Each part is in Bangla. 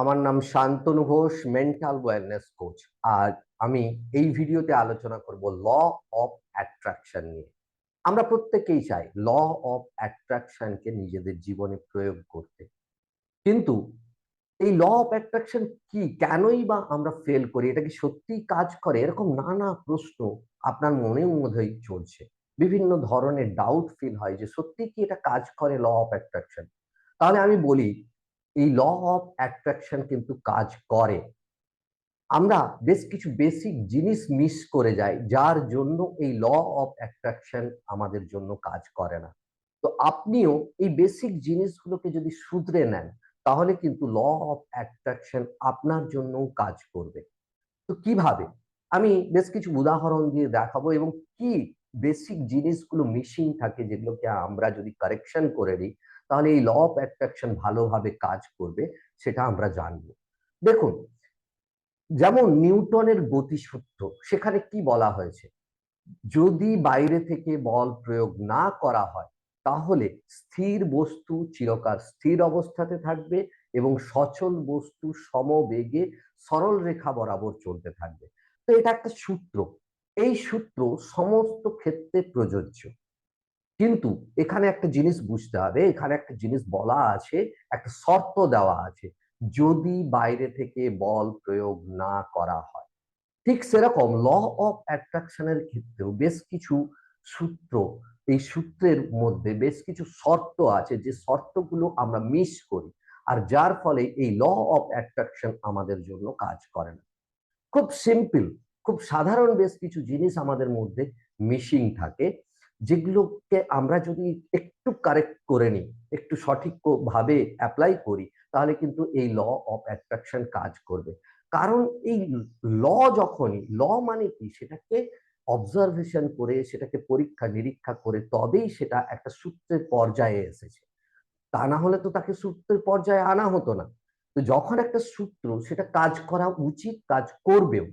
আমার নাম Shantanu Ghosh mental wellness coach আর আমি এই ভিডিওতে আলোচনা করব ল অফ অ্যাট্রাকশন নিয়ে। আমরা প্রত্যেকেই চাই ল অফ অ্যাট্রাকশনকে নিজেদের জীবনে প্রয়োগ করতে। কিন্তু এই ল অফ অ্যাট্রাকশন কি? কেনই বা আমরা ফেল করি? এটা কি সত্যিই কাজ করে? এরকম নানা প্রশ্ন আপনার মনের মধ্যেই চলছে। বিভিন্ন ধরনের ডাউট ফিল হয় যে সত্যি কি এটা কাজ করে ল অফ অ্যাট্রাকশন তাহলে আমি বলি এই ল অফ অ্যাট্রাকশন কিন্তু কাজ করে। আমরা বেশ কিছু বেসিক জিনিস মিস করে যাই, যার জন্য এই ল অফ অ্যাট্রাকশন আমাদের জন্য কাজ করে না। তো আপনিও এই বেসিক জিনিসগুলোকে যদি শুধরে নেন, তাহলে কিন্তু ল অফ অ্যাট্রাকশন আপনার জন্যও কাজ করবে। তো কীভাবে? আমি বেশ কিছু উদাহরণ দিয়ে দেখাবো এবং কি বেসিক জিনিসগুলো মিসিং থাকে যেগুলোকে আমরা যদি কারেকশন করে দিই তাহলে এই ল অফ অ্যাট্রাকশন ভালোভাবে কাজ করবে, সেটা আমরা জানব। দেখুন, যেমন নিউটনের গতিসূত্র, সেখানে কি বলা হয়েছে? যদি বাইরে থেকে বল প্রয়োগ না করা হয়, তাহলে স্থির বস্তু চিরকাল স্থির অবস্থাতে থাকবে এবং সচল বস্তু সমবেগে সরল রেখা বরাবর চলতে থাকবে। তো এটা একটা সূত্র। এই সূত্র সমস্ত ক্ষেত্রে প্রযোজ্য। কিন্তু এখানে একটা জিনিস বুঝতে হবে, এখানে একটা জিনিস বলা আছে, একটা শর্ত দেওয়া আছে, যদি বাইরে থেকে বল প্রয়োগ না করা হয়। ঠিক সেরকম ল অফ অ্যাট্রাকশনের ক্ষেত্রেও বেশ কিছু সূত্র, এই সূত্রের মধ্যে বেশ কিছু শর্ত আছে যে শর্তগুলো আমরা মিস করি, আর যার ফলে এই ল অফ অ্যাট্রাকশন আমাদের জন্য কাজ করে না। খুব সিম্পল খুব সাধারণ বেশ কিছু জিনিস আমাদের মধ্যে মিসিং থাকে। যেগুলোকে আমরা যদি একটু কারেক্ট করে নিই, একটু সঠিক ভাবে অ্যাপ্লাই করি, তাহলে কিন্তু এই ল অফ অ্যাট্রাকশন কাজ করবে। কারণ এই ল যখনই ল মানে কি? সেটাকে অবজারভেশন করে, সেটাকে পরীক্ষা নিরীক্ষা করে, তবেই সেটা একটা সূত্রের পর্যায়ে এসেছে। তা না হলে তো তাকে সূত্রের পর্যায়ে আনা হতো না। তো যখন একটা সূত্র, সেটা কাজ করা উচিত, কাজ করবেও।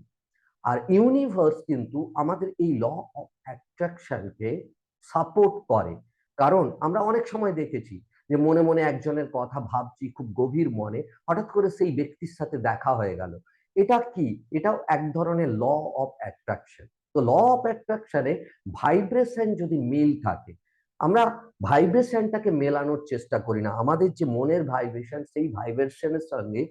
আর ইউনিভার্স কিন্তু আমাদের এই ল অফ অ্যাট্রাকশনকে সাপোর্ট করে। কারণ আমরা অনেক সময় দেখেছি যে মনে মনে একজনের কথা ভাবছি খুব গভীর মনে, হঠাৎ করে সেই ব্যক্তির সাথে দেখা হয়ে গেল। এটা কি? এটাও এক ধরনের ল অফ অ্যাট্রাকশন তো ল অফ অ্যাট্রাকশনে ভাইব্রেশন যদি মিল থাকে, আমরা ভাইব্রেশনটাকে মেলানোর চেষ্টা করি না। আমাদের যে মনের ভাইব্রেশন সেই ভাইব্রেশনের সঙ্গে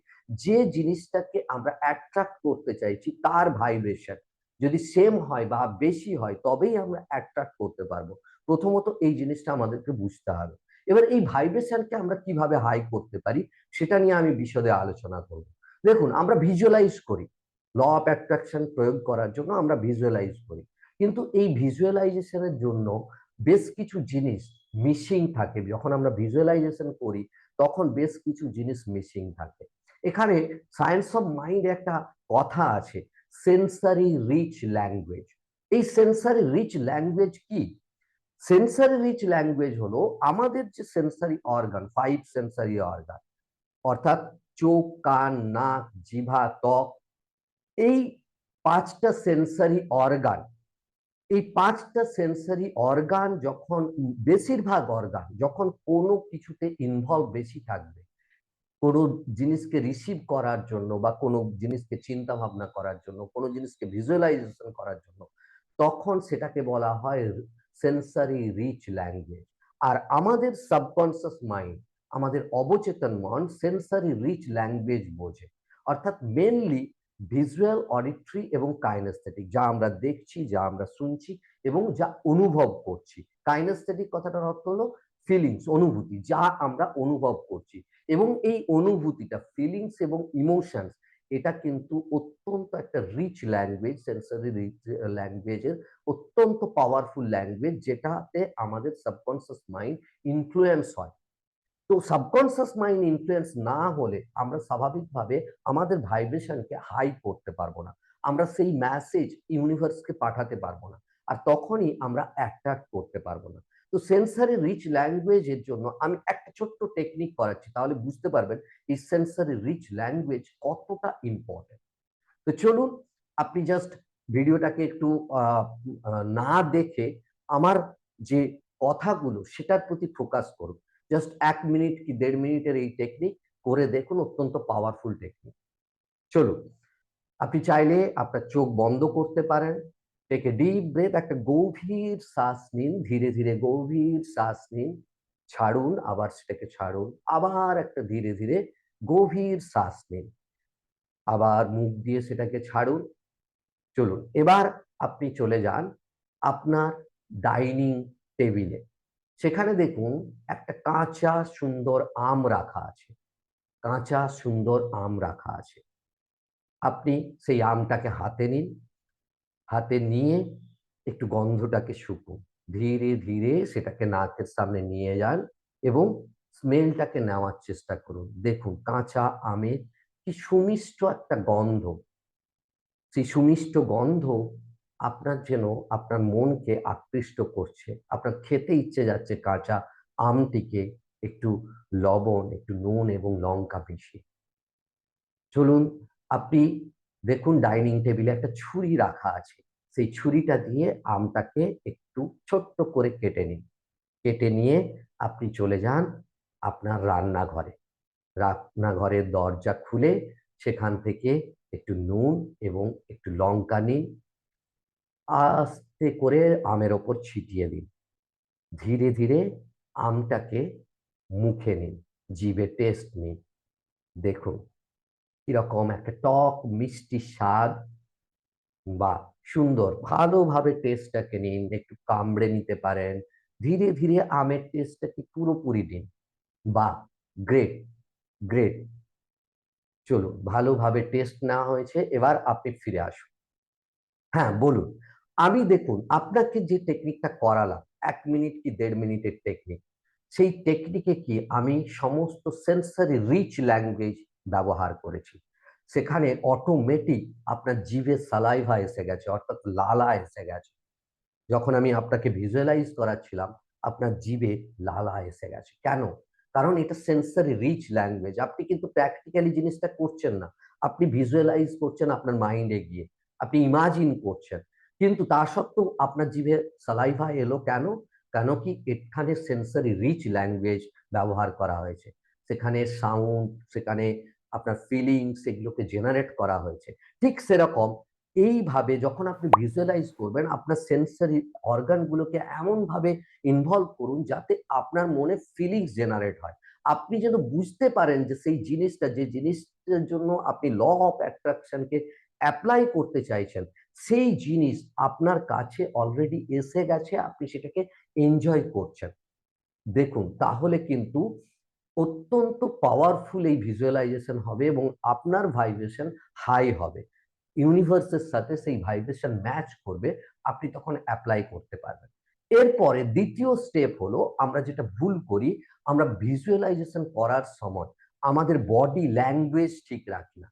যে জিনিসটাকে আমরা অ্যাট্রাক্ট করতে চাইছি, তার ভাইব্রেশন যদি সেম হয় বা বেশি হয়, তবেই আমরা অ্যাট্রাক্ট করতে পারব। প্রথমত এই জিনিসটা আমাদেরকে বুঝতে হবে। এবার এই ভাইব্রেশনকে আমরা কীভাবে হাই করতে পারি, সেটা নিয়ে আমি বিশদে আলোচনা করব। দেখুন, আমরা ভিজুয়ালাইজ করি। ল অফ অ্যাট্রাকশন প্রয়োগ করার জন্য আমরা ভিজুয়ালাইজ করি। কিন্তু এই ভিজুয়ালাইজেশনের জন্য বেশ কিছু জিনিস মিসিং থাকে। যখন আমরা ভিজুয়ালাইজেশন করি, তখন বেশ কিছু জিনিস মিসিং থাকে। এখানে সায়েন্স অফ মাইন্ড একটা কথা আছে। সেন্সারি রিচ ল্যাঙ্গুয়েজ এই সেন্সারি রিচ ল্যাঙ্গুয়েজ কি? সেন্সারি রিচ ল্যাঙ্গুয়েজ হলো আমাদের যে sensory organ five sensory organ অর্থাৎ চোখ, কান, নাক, জিভা, ত্বক, এই পাঁচটা সেন্সারি অর্গান এই পাঁচটা সেন্সারি অর্গান যখন, বেশিরভাগ অর্গান যখন কোনো কিছুতে ইনভলভ বেশি থাকবে কোনো জিনিসকে রিসিভ করার জন্য বা কোনো জিনিসকে চিন্তা ভাবনা করার জন্য, কোনো জিনিসকে ভিজুয়ালাইজেশন করার জন্য, তখন সেটাকে বলা হয় সেন্সারি রিচ ল্যাঙ্গুয়েজ আর আমাদের সাবকনসিয়াস মাইন্ড আমাদের অবচেতন মন সেন্সারি রিচ ল্যাঙ্গুয়েজ বোঝে। অর্থাৎ মেনলি ভিজুয়াল অডিট্রি এবং কাইনেস্থেটিক যা আমরা দেখছি, যা আমরা শুনছি এবং যা অনুভব করছি। কাইনেস্থেটিক কথাটার অর্থ হলো ফিলিংস অনুভূতি, যা আমরা অনুভব করছি। এবং এই অনুভূতিটা ফিলিংস এবং ইমোশনস এটা কিন্তু অত্যন্ত একটা রিচ ল্যাঙ্গুয়েজ সেন্সারি রিচ ল্যাঙ্গুয়েজের অত্যন্ত পাওয়ারফুল ল্যাঙ্গুয়েজ যেটাতে আমাদের সাবকনসিয়াস মাইন্ড ইনফ্লুয়েন্স হয়। তো সাবকনসিয়াস মাইন্ড ইনফ্লুয়েন্স না হলে আমরা স্বাভাবিকভাবে আমাদের ভাইব্রেশনকে হাই করতে পারব না। আমরা সেই মেসেজ ইউনিভার্সকে পাঠাতে পারব না। আর তখনই আমরা অ্যাট্রাক্ট করতে পারব না। তো সেন্সারি রিচ ল্যাঙ্গুয়েজের জন্য আমি একটা ছোট্ট টেকনিক করাচ্ছি, তাহলে বুঝতে পারবেন এই সেন্সারি রিচ ল্যাঙ্গুয়েজ কতটা ইম্পর্টেন্ট তো চলুন, আপনি জাস্ট ভিডিওটাকে একটু না দেখে আমার যে কথাগুলো সেটার প্রতি ফোকাস করুন। জাস্ট এক মিনিট কি দেড় মিনিটের এই টেকনিক করে দেখুন, অত্যন্ত পাওয়ারফুল টেকনিক চলুন, আপনি চাইলে আপনার চোখ বন্ধ করতে পারেন টেকে ডিপ ব্রেথ একটা গভীর শ্বাস নিন, ধীরে ধীরে গভীর শ্বাস নিন, ছাড়ুন, আবার সেটাকে ছাড়ুন, আবার একটা ধীরে ধীরে গভীর শ্বাস নিন। আবার মুখ দিয়ে সেটাকে ছাড়ুন। চলুন, এবার আপনি চলে যান আপনার ডাইনিং টেবিলে। সেখানে দেখুন একটা কাঁচা সুন্দর আম রাখা আছে। কাঁচা সুন্দর আম রাখা আছে। আপনি সেই আমটাকে হাতে নিন হাতে নিয়ে একটু গন্ধটাকে শুকুন ধীরে ধীরে সেটাকে নাকের সামনে নিয়ে যান এবং স্মেলটাকে নেওয়ার চেষ্টা করুন। দেখুন, কাঁচা আমের কি সুমিষ্ট একটা গন্ধ। সেই সুমিষ্ট গন্ধ আপনার যেন, আপনার মনকে আকৃষ্ট করছে। আপনার খেতে ইচ্ছে যাচ্ছে কাঁচা আমটিকে একটু লবণ, একটু নুন এবং লঙ্কা মিশিয়ে। চলুন, আপনি দেখুন ডাইনিং টেবিলে একটা ছুরি রাখা আছে। সেই ছুরিটা দিয়ে আমটাকে একটু ছোট্ট করে কেটে নিন। কেটে নিয়ে আপনি চলে যান আপনার রান্নাঘরে। রান্নাঘরের দরজা খুলে সেখান থেকে একটু নুন এবং একটু লঙ্কা নিন। আস্তে করে আমের ওপর ছিটিয়ে দিন। ধীরে ধীরে আমটাকে মুখে নিন, জিভে টেস্ট নিন। দেখুন কীরকম একটা টক, মিষ্টি স্বাদ বা সুন্দর, ভালোভাবে টেস্টটাকে নিন, একটু কামড়ে নিতে পারেন। ধীরে ধীরে আমের টেস্টটাকে পুরোপুরি নিন বা গ্রেট গ্রেট চলুন, ভালোভাবে টেস্ট নেওয়া হয়েছে, এবার আপনি ফিরে আসুন। হ্যাঁ বলুন, আমি দেখুন, আপনাকে যে টেকনিকটা করালাম, এক মিনিট কি দেড় মিনিটের টেকনিক সেই টেকনিকে কি আমি সমস্ত সেন্সারি রিচ ল্যাঙ্গুয়েজ ব্যবহার করেছি। সেখানে অটোমেটিক আপনার জিভে সালাইভা এসে গেছে, অর্থাৎ লালা এসে গেছে। যখন আমি আপনাকে ভিজুয়ালাইজ করাচ্ছিলাম, আপনার জিভে লালা এসে গেছে। কেন? কারণ এটা সেন্সারি রিচ ল্যাঙ্গুয়েজ আপনি কিন্তু প্র্যাকটিক্যালি জিনিসটা করছেন না। আপনি ভিজুয়ালাইজ করছেন আপনার মাইন্ডে গিয়ে। আপনি ইমাজিন করছেন। কিন্তু তা সত্ত্বেও আপনার জিভে সালাইভা এলো কেন? কেন কি এখানে সেন্সারি রিচ ল্যাঙ্গুয়েজ ব্যবহার করা হয়েছে? সেখানে সাউন্ড সেখানে আপনার ফিলিংস এগুলোকে জেনারেট করা হয়েছে। ঠিক সেরকম এইভাবে যখন আপনি ভিজুয়ালাইজ করবেন, আপনার সেন্সারি অর্গানগুলোকে এমনভাবে ইনভলভ করুন যাতে আপনার মনে ফিলিংস জেনারেট হয়। আপনি যেন বুঝতে পারেন যে সেই জিনিসটা, যে জিনিসটার জন্য আপনি ল অফ অ্যাট্রাকশনকে অ্যাপ্লাই করতে চাইছেন, সেই জিনিস আপনার কাছে অলরেডি এসে গেছে, আপনি সেটাকে এনজয় করছেন। দেখুন, তাহলে কিন্তু অত্যন্ত পাওয়ারফুল এই ভিজুয়ালাইজেশন হবে এবং আপনার ভাইব্রেশন হাই হবে। ইউনিভার্সের সাথে সেই ভাইব্রেশন ম্যাচ করবে, আপনি তখন অ্যাপ্লাই করতে পারবেন। এরপরে দ্বিতীয় স্টেপ হলো, আমরা যেটা ভুল করি, আমরা ভিজুয়ালাইজেশন করার সময় আমাদের বডি ল্যাঙ্গুয়েজ ঠিক রাখি না।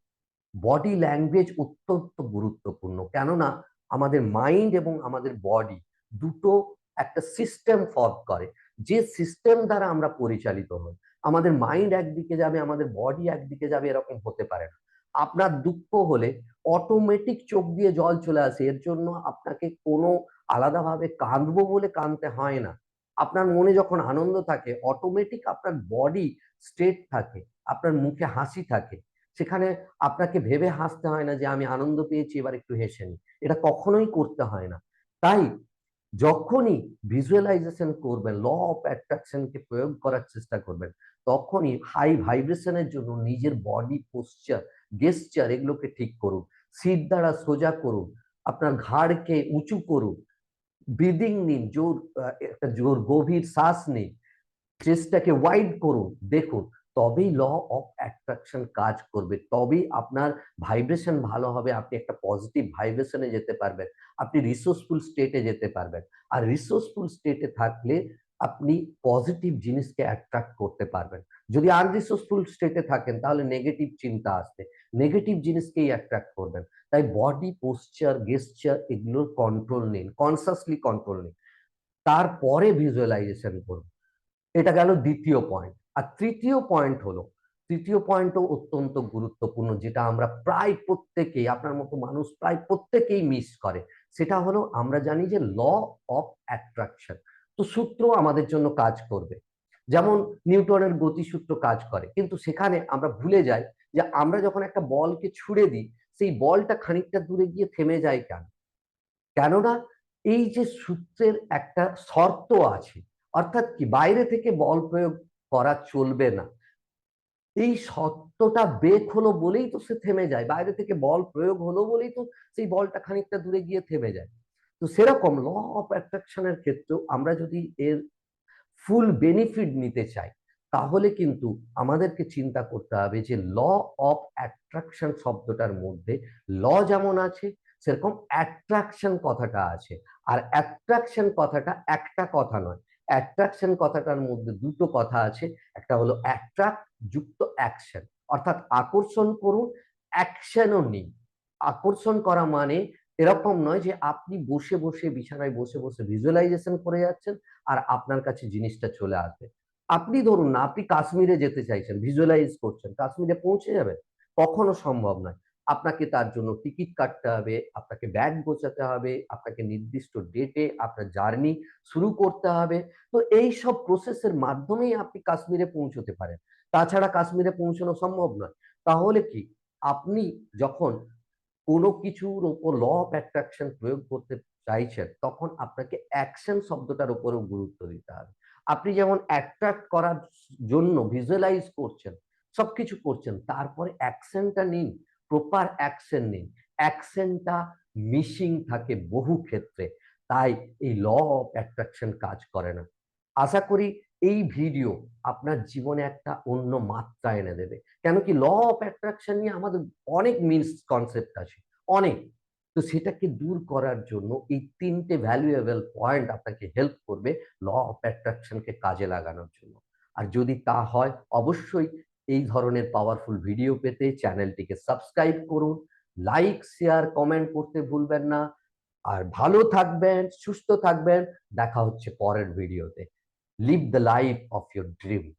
বডি ল্যাঙ্গুয়েজ অত্যন্ত গুরুত্বপূর্ণ, কেননা আমাদের মাইন্ড এবং আমাদের বডি দুটো একটা সিস্টেম ফর্ম করে। যে সিস্টেম দ্বারা আমরা পরিচালিত হই আমাদের মাইন্ড একদিকে যাবে, আমাদের বডি একদিকে যাবে, এরকম হতে পারে না। আপনার দুঃখ হলে অটোমেটিক চোখ দিয়ে জল চলে আসে, এর জন্য আপনাকে কোনো আলাদাভাবে কাঁদবো বলে কাঁদতে হয় না। আপনার মনে যখন আনন্দ থাকে অটোমেটিক আপনার বডি স্ট্রেট থাকে, আপনার মুখে হাসি থাকে। সেখানে আপনাকে ভেবে হাসতে হয় না যে, আমি আনন্দ পেয়েছি, এবার একটু হেসে নি এটা কখনোই করতে হয় না। তাই যখনই ভিজুয়ালাইজেশন করবেন ল অফ অ্যাট্রাকশনকে প্রয়োগ করার চেষ্টা করবেন তখনই হাই ভাইব্রেশনের জন্য নিজের বডি পোশ্চার গেস্টার এগুলোকে ঠিক করুন। সিট দ্বারা সোজা করুন, আপনার ঘাড়কে উঁচু করুন ব্রিদিং নিন, জোর একটা জোর গভীর শ্বাস নিন চেস্টটাকে ওয়াইড করুন, দেখুন, তবেই ল অফ অ্যাট্রাকশন কাজ করবে, তবেই আপনার ভাইব্রেশন ভালো হবে, আপনি একটা পজিটিভ ভাইব্রেশনে যেতে পারবেন, আপনি রিসোর্সফুল স্টেটে যেতে পারবেন। আর রিসোর্সফুল স্টেটে থাকলে আপনি পজিটিভ জিনিসকে অ্যাট্রাক্ট করতে পারবেন। যদি আনরিসোর্সফুল স্টেটে থাকেন, তাহলে নেগেটিভ চিন্তা আসবে। নেগেটিভ জিনিসকেই অ্যাট্রাক্ট করবেন। তাই বডি পোশ্চার গেস্টার এগুলোর কন্ট্রোল নিন কনসাসলি কন্ট্রোল নিন। তারপরে ভিজুয়ালাইজেশন করুন। এটা গেল দ্বিতীয় পয়েন্ট আর তৃতীয় পয়েন্ট হলো, তৃতীয় পয়েন্টও অত্যন্ত গুরুত্বপূর্ণ, যেটা আমরা প্রায় প্রত্যেকেই, আপনার মতো মানুষ প্রায় প্রত্যেকেই মিস করে। সেটা হলো, আমরা জানি যে ল অফ অ্যাট্রাকশন তো সূত্র আমাদের জন্য কাজ করবে। যেমন নিউটনের গতিসূত্র কাজ করে। কিন্তু সেখানে আমরা ভুলে যাই যে আমরা যখন একটা বলকে ছুড়ে দিই, সেই বলটা খানিকটা দূরে গিয়ে থেমে যায় কেন? কেননা এই যে সূত্রের একটা শর্ত আছে, অর্থাৎ কি বাইরে থেকে বল প্রয়োগ করা চলবে না। এই শর্তটা বেক হলো বলেই তো সে থেমে যায়। বাইরে থেকে বল প্রয়োগ হলো বলেই তো সেই বলটা খানিকটা দূরে গিয়ে থেমে যায়। তো সেরকম ল অফ অ্যাট্রাকশনের ক্ষেত্রেও আমরা যদি এর ফুল বেনিফিট নিতে চাই, তাহলে কিন্তু আমাদেরকে চিন্তা করতে হবে যে ল অফ অ্যাট্রাকশন শব্দটার মধ্যে ল যেমন আছে, সেরকম অ্যাট্রাকশন কথাটা আছে। আর অ্যাট্রাকশন কথাটা একটা কথা নয়। অ্যাট্রাকশন কথাটার মধ্যে দুটো কথা আছে। একটা হলো অ্যাট্রাক্ট যুক্ত অ্যাকশন অর্থাৎ আকর্ষণ করুন অ্যাকশনও নিন। আকর্ষণ করা মানে এরকম নয় যে আপনি বসে বসে, বিছানায় বসে বসে ভিজুয়ালাইজেশন করে যাচ্ছেন আর আপনার কাছে জিনিসটা চলে আসবে। আপনি ধরুন না, আপনি কাশ্মীরে যেতে চাইছেন ভিজুয়ালাইজ করছেন, কাশ্মীরে পৌঁছে যাবেন? কখনো সম্ভব নয়। আপনাকে তার জন্য টিকিট কাটতে হবে, আপনাকে ব্যাগ গোছাতে হবে, আপনাকে নির্দিষ্ট ডেটে আপনার জার্নি শুরু করতে হবে। তো এই সব প্রসেসের মাধ্যমেই আপনি কাশ্মীরে পৌঁছতে পারেন। তাছাড়া কাশ্মীরে পৌঁছানো সম্ভব নয়। তাহলে কি? আপনি যখন কোনো কিছুর ওপর ল অফ অ্যাট্রাকশন প্রয়োগ করতে চাইছেন, তখন আপনাকে অ্যাকশন শব্দটার উপরেও গুরুত্ব দিতে হবে। আপনি যেমন অ্যাট্রাক্ট করার জন্য ভিজুয়ালাইজ করছেন, সবকিছু করছেন, তারপরে অ্যাকশনটা নিন প্রপার অ্যাকশন নিন। অ্যাকশনটা মিসিং থাকে বহু ক্ষেত্রে, তাই এই ল অফ অ্যাট্রাকশন কাজ করে না। আশা করি এই ভিডিও আপনার জীবনে একটা অন্য মাত্রা এনে দেবে। কেন কি ল অফ অ্যাট্রাকশন নিয়ে আমাদের অনেক মিনস কনসেপ্ট আছে, অনেক। তো সেটাকে দূর করার জন্য এই তিনটে ভ্যালুয়েবল পয়েন্ট আপনাকে হেল্প করবে ল অফ অ্যাট্রাকশনকে কাজে লাগানোর জন্য। আর যদি তা হয়, অবশ্যই এই ধরনের পাওয়ারফুল ভিডিও পেতে চ্যানেলটিকে সাবস্ক্রাইব করুন লাইক শেয়ার কমেন্ট করতে ভুলবেন না। আর ভালো থাকবেন, সুস্থ থাকবেন। দেখা হচ্ছে পরের ভিডিওতে live the life of your dream.